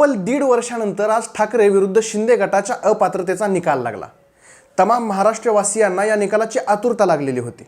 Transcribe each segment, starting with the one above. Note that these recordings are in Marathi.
तब्बल दीड वर्षानंतर आज ठाकरे विरुद्ध शिंदे गटाच्या अपात्रतेचा निकाल लागला. तमाम महाराष्ट्रवासियांना या निकालाची आतुरता लागलेली होती.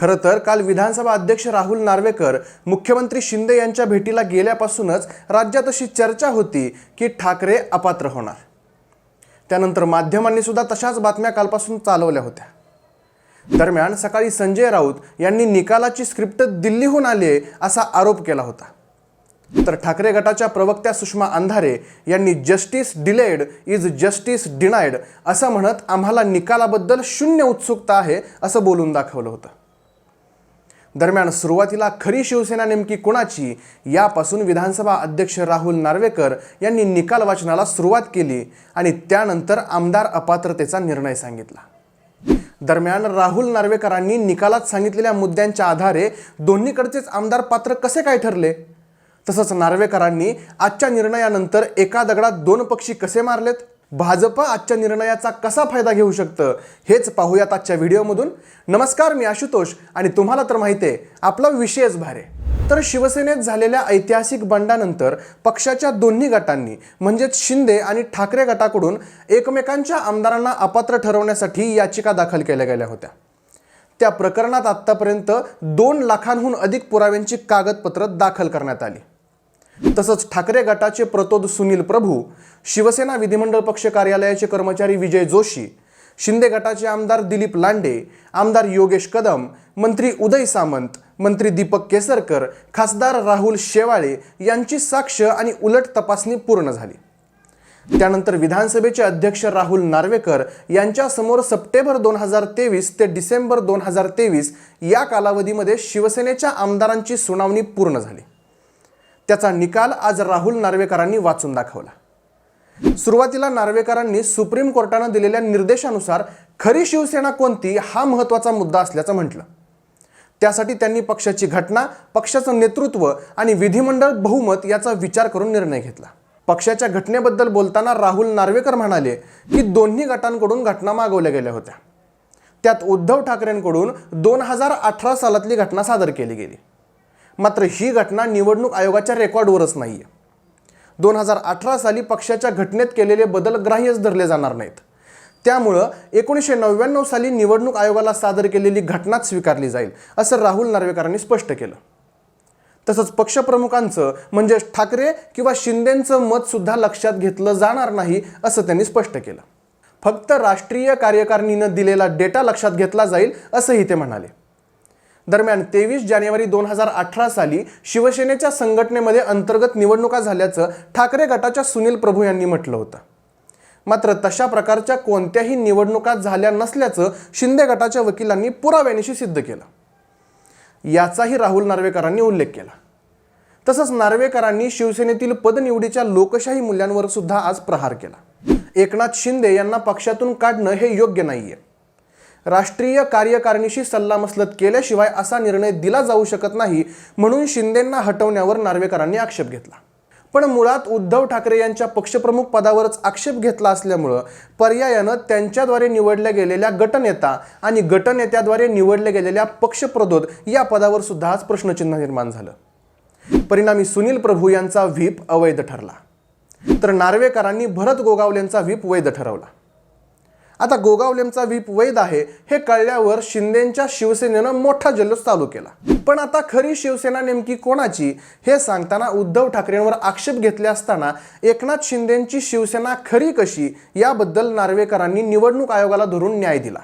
खरं तर काल विधानसभा अध्यक्ष राहुल नार्वेकर मुख्यमंत्री शिंदे यांच्या भेटीला गेल्यापासूनच राज्यात अशी चर्चा होती की ठाकरे अपात्र होणार. त्यानंतर माध्यमांनी सुद्धा तशाच बातम्या कालपासून चालवल्या होत्या. दरम्यान सकाळी संजय राऊत यांनी निकालाची स्क्रिप्ट दिल्लीहून आली असा आरोप केला होता. तर ठाकरे गटाच्या प्रवक्त्या सुषमा अंधारे यांनी justice delayed is justice denied असं म्हणत आम्हाला निकालाबद्दल शून्य उत्सुकता आहे असं बोलून दाखवलं होतं. दरम्यान सुरुवातीला खरी शिवसेना नेमकी कुणाची यापासून विधानसभा अध्यक्ष राहुल नार्वेकर यांनी निकाल वाचनाला सुरुवात केली आणि त्यानंतर आमदार अपात्रतेचा निर्णय सांगितला. दरम्यान राहुल नार्वेकरांनी निकालात सांगितलेल्या मुद्द्यांच्या आधारे दोन्हीकडचेच आमदार पात्र कसे काय ठरले? तसंच नार्वेकरांनी आजच्या निर्णयानंतर एका दगडात दोन पक्षी कसे मारलेत? भाजप आजच्या निर्णयाचा कसा फायदा घेऊ शकतं? हेच पाहूयात आजच्या व्हिडिओमधून. नमस्कार मी आशुतोष आणि तुम्हाला तर माहिती आहे आपला विषयच भारे तर शिवसेनेत झालेल्या ऐतिहासिक बंडानंतर पक्षाच्या दोन्ही गटांनी म्हणजेच शिंदे आणि ठाकरे गटाकडून एकमेकांच्या आमदारांना अपात्र ठरवण्यासाठी याचिका दाखल केल्या गेल्या होत्या. त्या प्रकरणात आत्तापर्यंत दोन लाखांहून अधिक पुराव्यांची कागदपत्र दाखल करण्यात आली. तसंच ठाकरे गटाचे प्रतोद सुनील प्रभू शिवसेना विधिमंडळ पक्ष कार्यालयाचे कर्मचारी विजय जोशी शिंदे गटाचे आमदार दिलीप लांडे आमदार योगेश कदम मंत्री उदय सामंत मंत्री दीपक केसरकर खासदार राहुल शेवाळे यांची साक्ष आणि उलट तपासणी पूर्ण झाली. त्यानंतर विधानसभेचे अध्यक्ष राहुल नार्वेकर यांच्यासमोर सप्टेंबर दोन हजार तेवीस ते डिसेंबर दोन हजार तेवीस या कालावधीमध्ये शिवसेनेच्या आमदारांची सुनावणी पूर्ण झाली. त्याचा निकाल आज राहुल नार्वेकरांनी वाचून दाखवला. सुरुवातीला नार्वेकरांनी सुप्रीम कोर्टानं दिलेल्या निर्देशानुसार खरी शिवसेना कोणती हा महत्त्वाचा मुद्दा असल्याचं म्हटलं. त्यासाठी त्यांनी पक्षाची घटना पक्षाचं नेतृत्व आणि विधिमंडळ बहुमत याचा विचार करून निर्णय घेतला. पक्षाच्या घटनेबद्दल बोलताना राहुल नार्वेकर म्हणाले की दोन्ही गटांकडून घटना मागवल्या गेल्या होत्या. त्यात उद्धव ठाकरेंकडून दोन हजार अठरा सालातली घटना सादर केली गेली. मात्र ही घटना निवडणूक आयोगाच्या रेकॉर्डवरच नाही आहे दोन हजार अठरा साली पक्षाच्या घटनेत केलेले बदल ग्राह्यच धरले जाणार नाहीत. त्यामुळं एकोणीसशे नव्याण्णव साली निवडणूक आयोगाला सादर केलेली घटनाच स्वीकारली जाईल असं राहुल नार्वेकरांनी स्पष्ट केलं. तसंच पक्षप्रमुखांचं म्हणजे ठाकरे किंवा शिंदेंचं मतसुद्धा लक्षात घेतलं जाणार नाही असं त्यांनी स्पष्ट केलं. फक्त राष्ट्रीय कार्यकारिणीनं दिलेला डेटा लक्षात घेतला जाईल असंही ते म्हणाले. दरम्यान तेवीस जानेवारी दोन हजार अठरा साली शिवसेनेच्या संघटनेमध्ये अंतर्गत निवडणुका झाल्याचं ठाकरे गटाच्या सुनील प्रभू यांनी म्हटलं होतं. मात्र तशा प्रकारच्या कोणत्याही निवडणुका झाल्या नसल्याचं शिंदे गटाच्या वकिलांनी पुराव्यानिशी सिद्ध केलं. याचाही राहुल नार्वेकरांनी उल्लेख केला. तसंच नार्वेकरांनी शिवसेनेतील पदनिवडीच्या लोकशाही मूल्यांवर सुद्धा आज प्रहार केला. एकनाथ शिंदे यांना पक्षातून काढणं हे योग्य नाहीये. राष्ट्रीय कार्यकारिणीशी सल्लामसलत केल्याशिवाय असा निर्णय दिला जाऊ शकत नाही म्हणून शिंदेंना हटवण्यावर नार्वेकरांनी आक्षेप घेतला. पण मुळात उद्धव ठाकरे यांच्या पक्षप्रमुख पदावरच आक्षेप घेतला असल्यामुळं पर्यायानं त्यांच्याद्वारे निवडल्या गेलेल्या गटनेता आणि गटनेत्याद्वारे निवडल्या गेलेल्या पक्षप्रदोद या पदावर सुद्धा आज प्रश्नचिन्ह निर्माण झालं. परिणामी सुनील प्रभू यांचा व्हीप अवैध ठरला. तर नार्वेकरांनी भरत गोगावलेंचा व्हीप वैध ठरवला. आता गोगावलेमचा व्हीप वैध आहे हे कळल्यावर शिंदेच्या शिवसेनेनं मोठा जल्लोष चालू केला. पण आता खरी शिवसेना नेमकी कोणाची हे सांगताना उद्धव ठाकरेंवर आक्षेप घेतले असताना एकनाथ शिंदेची शिवसेना खरी कशी याबद्दल नार्वेकरांनी निवडणूक आयोगाला धरून न्याय दिला.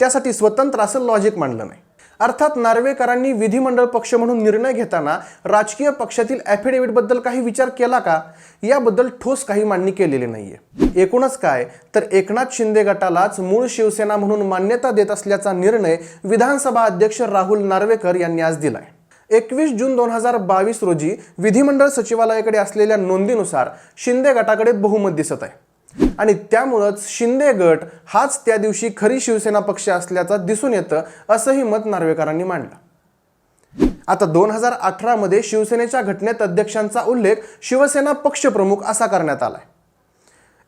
त्यासाठी स्वतंत्र असं लॉजिक मांडलं नाही. अर्थात नार्वेकरांनी विधिमंडळ पक्ष म्हणून निर्णय घेताना राजकीय पक्षातील ॲफिडेव्हिटबद्दल काही विचार केला का? याबद्दल ठोस काही मांडणी केलेली नाहीये. एकूणच काय? तर एकनाथ शिंदे गटालाच मूळ शिवसेना म्हणून मान्यता देत असल्याचा निर्णय विधानसभा अध्यक्ष राहुल नार्वेकर यांनी आज दिलाय. एकवीस जून दोन हजार बावीस रोजी विधिमंडळ सचिवालयाकडे असलेल्या नोंदीनुसार शिंदे गटाकडे बहुमत दिसत आहे. आणि त्यामुळंच शिंदे गट हाच त्या दिवशी खरी शिवसेना पक्ष असल्याचं दिसून येतं असंही मत नार्वेकरांनी मांडलं. आता दोन हजार अठरामध्ये शिवसेनेच्या घटनेत अध्यक्षांचा उल्लेख शिवसेना पक्षप्रमुख असा करण्यात आलाय.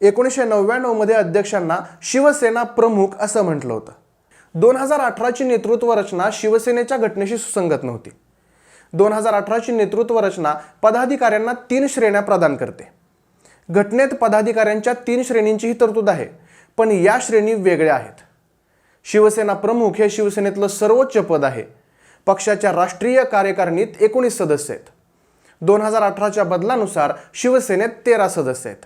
एकोणीसशे नव्याण्णवमध्ये अध्यक्षांना शिवसेना प्रमुख असं म्हटलं होतं. दोन हजार अठराची नेतृत्व रचना शिवसेनेच्या घटनेशी सुसंगत नव्हती. दोन हजार अठराची नेतृत्व रचना पदाधिकाऱ्यांना तीन श्रेण्या प्रदान करते. घटनेत पदाधिकाऱ्यांच्या तीन श्रेणींचीही तरतूद आहे पण या श्रेणी वेगळ्या आहेत. शिवसेना प्रमुख हे शिवसेनेतलं सर्वोच्च पद आहे. पक्षाच्या राष्ट्रीय कार्यकारिणीत एकोणीस सदस्य आहेत. दोन हजार अठराच्या बदलानुसार शिवसेनेत तेरा सदस्य आहेत.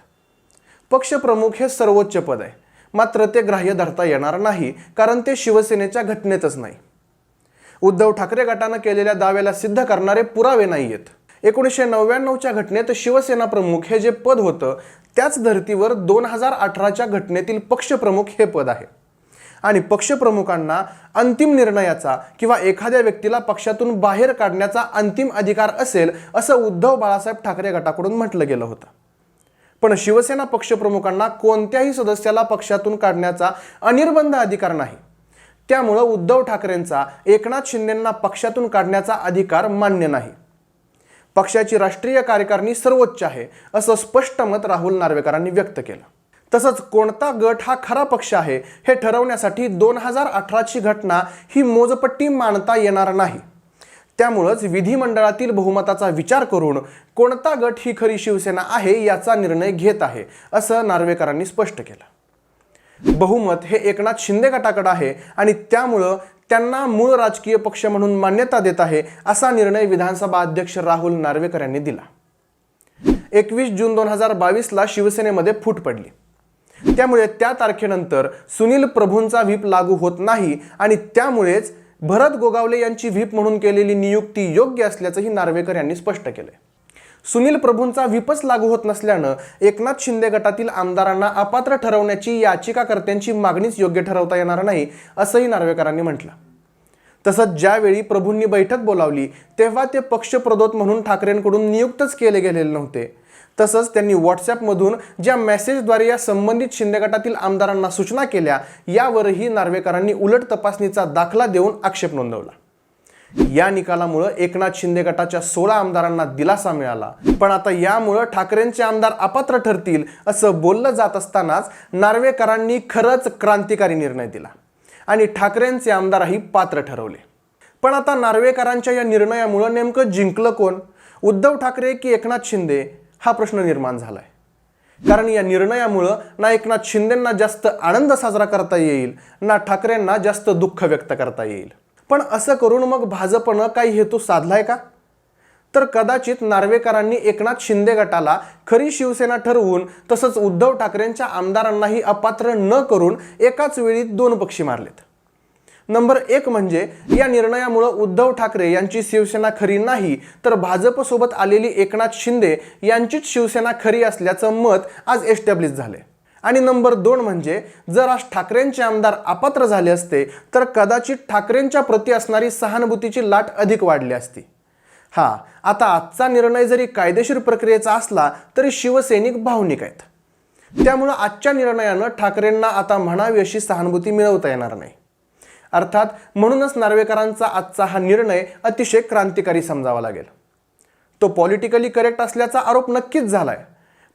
पक्षप्रमुख हे सर्वोच्च पद आहे. मात्र ते ग्राह्य धरता येणार नाही कारण ते शिवसेनेच्या घटनेतच नाही. उद्धव ठाकरे गटानं केलेल्या दाव्याला सिद्ध करणारे पुरावे नाही आहेत एकोणीसशे नव्याण्णवच्या घटनेत शिवसेना प्रमुख हे जे पद होतं त्याच धर्तीवर दोन हजार अठराच्या घटनेतील पक्षप्रमुख हे पद आहे. आणि पक्षप्रमुखांना अंतिम निर्णयाचा किंवा एखाद्या व्यक्तीला पक्षातून बाहेर काढण्याचा अंतिम अधिकार असेल असं उद्धव बाळासाहेब ठाकरे गटाकडून म्हटलं गेलं होतं. पण शिवसेना पक्षप्रमुखांना कोणत्याही सदस्याला पक्षातून काढण्याचा अनिर्बंध अधिकार नाही. त्यामुळं उद्धव ठाकरेंचा एकनाथ शिंदेंना पक्षातून काढण्याचा अधिकार मान्य नाही. पक्षाची राष्ट्रीय कार्यकारिणी सर्वोच्च आहे असं स्पष्ट मत राहुल नार्वेकरांनी व्यक्त केलं. तसंच कोणता गट हा खरा पक्ष आहे हे ठरवण्यासाठी दोन हजार अठराची घटना ही मोजपट्टी मानता येणार नाही. त्यामुळंच विधिमंडळातील बहुमताचा विचार करून कोणता गट ही खरी शिवसेना आहे याचा निर्णय घेत आहे असं नार्वेकरांनी स्पष्ट केलं. बहुमत हे एकनाथ शिंदे गटाकडे आहे आणि त्यामुळं त्यांना मूळ राजकीय पक्ष म्हणून मान्यता देत आहे असा निर्णय विधानसभा अध्यक्ष राहुल नार्वेकर यांनी दिला. एकवीस जून दोन हजार बावीसला शिवसेनेमध्ये फूट पडली. त्यामुळे त्या तारखेनंतर सुनील प्रभूंचा व्हीप लागू होत नाही आणि त्यामुळेच भरत गोगावले यांची व्हीप म्हणून केलेली नियुक्ती योग्य असल्याचंही नार्वेकर यांनी स्पष्ट केलं सुनील प्रभूंचा विपच लागू होत नसल्यानं एकनाथ शिंदे गटातील आमदारांना अपात्र ठरवण्याची याचिकाकर्त्यांची मागणीच योग्य ठरवता येणार नाही असंही नार्वेकरांनी म्हटलं. तसंच ज्यावेळी प्रभूंनी बैठक बोलावली तेव्हा ते पक्षप्रदोत म्हणून ठाकरेंकडून नियुक्तच केले गेलेले नव्हते. तसंच त्यांनी व्हॉट्सॲपमधून ज्या मेसेजद्वारे या संबंधित शिंदे गटातील आमदारांना सूचना केल्या यावरही नार्वेकरांनी उलट तपासणीचा दाखला देऊन आक्षेप नोंदवला. या निकालामुळं एकनाथ शिंदे गटाच्या सोळा आमदारांना दिलासा मिळाला. पण आता यामुळं ठाकरेंचे आमदार अपात्र ठरतील असं बोललं जात असतानाच नार्वेकरांनी खरंच क्रांतिकारी निर्णय दिला. आणि ठाकरेंचे आमदारही पात्र ठरवले. पण आता नार्वेकरांच्या या निर्णयामुळं नेमकं जिंकलं कोण? उद्धव ठाकरे की एकनाथ शिंदे? हा प्रश्न निर्माण झालाय. कारण या निर्णयामुळं ना एकनाथ शिंदेंना जास्त आनंद साजरा करता येईल ना ठाकरेंना जास्त दुःख व्यक्त करता येईल. पण असं करून मग भाजपनं काही हेतू साधलाय का? तर कदाचित नार्वेकरांनी एकनाथ शिंदे गटाला खरी शिवसेना ठरवून तसंच उद्धव ठाकरेंच्या आमदारांनाही अपात्र न करून एकाच वेळी दोन पक्षी मारलेत. नंबर एक म्हणजे या निर्णयामुळं उद्धव ठाकरे यांची शिवसेना खरी नाही तर भाजपसोबत आलेली एकनाथ शिंदे यांचीच शिवसेना खरी असल्याचं मत आज एस्टॅब्लिश झाले आणि नंबर दोन म्हणजे जर आज ठाकरेंचे आमदार अपात्र झाले असते तर कदाचित ठाकरेंच्या प्रती असणारी सहानुभूतीची लाट अधिक वाढली असती. हा आता आजचा निर्णय जरी कायदेशीर प्रक्रियेचा असला तरी शिवसैनिक भावनिक आहेत. त्यामुळं आजच्या निर्णयानं ठाकरेंना आता म्हणावी अशी सहानुभूती मिळवता येणार नाही. अर्थात म्हणूनच नार्वेकरांचा आजचा हा निर्णय अतिशय क्रांतिकारी समजावा लागेल. तो पॉलिटिकली करेक्ट असल्याचा आरोप नक्कीच झालाय.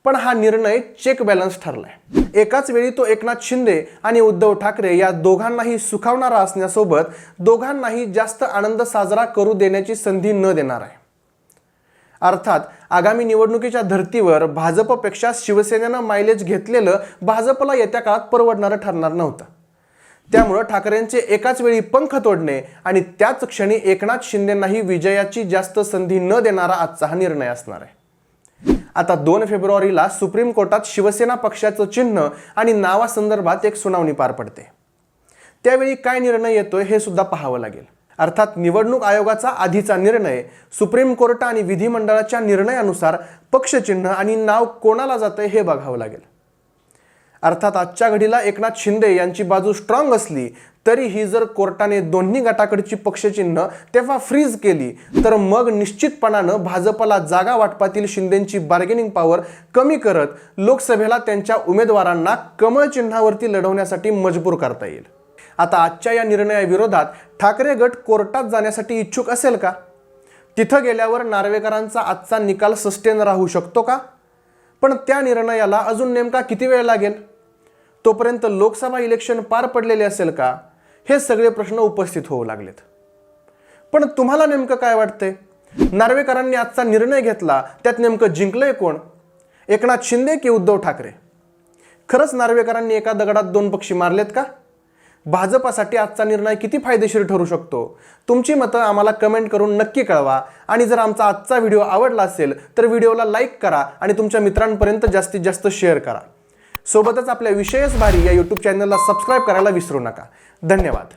पण हा निर्णय चेक बॅलन्स ठरलाय. एकाच वेळी तो एकनाथ शिंदे आणि उद्धव ठाकरे या दोघांनाही सुखावणारा असण्यासोबत दोघांनाही जास्त आनंद साजरा करू देण्याची संधी न देणार आहे. अर्थात आगामी निवडणुकीच्या धर्तीवर भाजपपेक्षा शिवसेनेनं मायलेज घेतलेलं भाजपला येत्या काळात परवडणारं ठरणार नव्हतं. त्यामुळं ठाकरेंचे एकाच वेळी पंख तोडणे आणि त्याच क्षणी एकनाथ शिंदेंनाही विजयाची जास्त संधी न देणारा आजचा हा निर्णय असणार आहे. आता दोन फेब्रुवारीला सुप्रीम कोर्टात शिवसेना पक्षाचं चिन्ह आणि नावासंदर्भात एक सुनावणी पार पडते. त्यावेळी काय निर्णय येतोय हे सुद्धा पाहावं लागेल. अर्थात निवडणूक आयोगाचा आधीचा निर्णय सुप्रीम कोर्ट आणि विधिमंडळाच्या निर्णयानुसार पक्षचिन्ह आणि नाव कोणाला जातंय हे बघावं लागेल. अर्थात आजच्या घडीला एकनाथ शिंदे यांची बाजू स्ट्रॉंग असली तरीही जर कोर्टाने दोन्ही गटाकडची पक्षचिन्ह तेव्हा फ्रीज केली तर मग निश्चितपणानं भाजपला जागा वाटपातील शिंदेची बार्गेनिंग पॉवर कमी करत लोकसभेला त्यांच्या उमेदवारांना कमळ चिन्हावरती लढवण्यासाठी मजबूर करता येईल. आता आजच्या या निर्णयाविरोधात ठाकरे गट कोर्टात जाण्यासाठी इच्छुक असेल का? तिथं गेल्यावर नार्वेकरांचा आजचा निकाल सस्टेन राहू शकतो का? पण त्या निर्णयाला अजून नेमका किती वेळ लागेल? तोपर्यंत लोकसभा इलेक्शन पार पडलेले असेल का? हे सगळे प्रश्न उपस्थित होऊ लागलेत. पण तुम्हाला नेमकं काय वाटतंय? नार्वेकरांनी आजचा निर्णय घेतला त्यात नेमकं जिंकलंय कोण? एकनाथ शिंदे की उद्धव ठाकरे? खरंच नार्वेकरांनी एका दगडात दोन पक्षी मारलेत का? भाजपासाठी आजचा निर्णय किती फायदेशीर ठरू शकतो? तुमची मतं आम्हाला कमेंट करून नक्की कळवा. आणि जर आमचा आजचा व्हिडिओ आवडला असेल तर व्हिडिओला लाईक करा आणि तुमच्या मित्रांपर्यंत जास्तीत जास्त शेअर करा. सोबतच आपल्या विषयच भारी या यूट्यूब चॅनलला सबस्क्राईब करायला विसरू नका. धन्यवाद.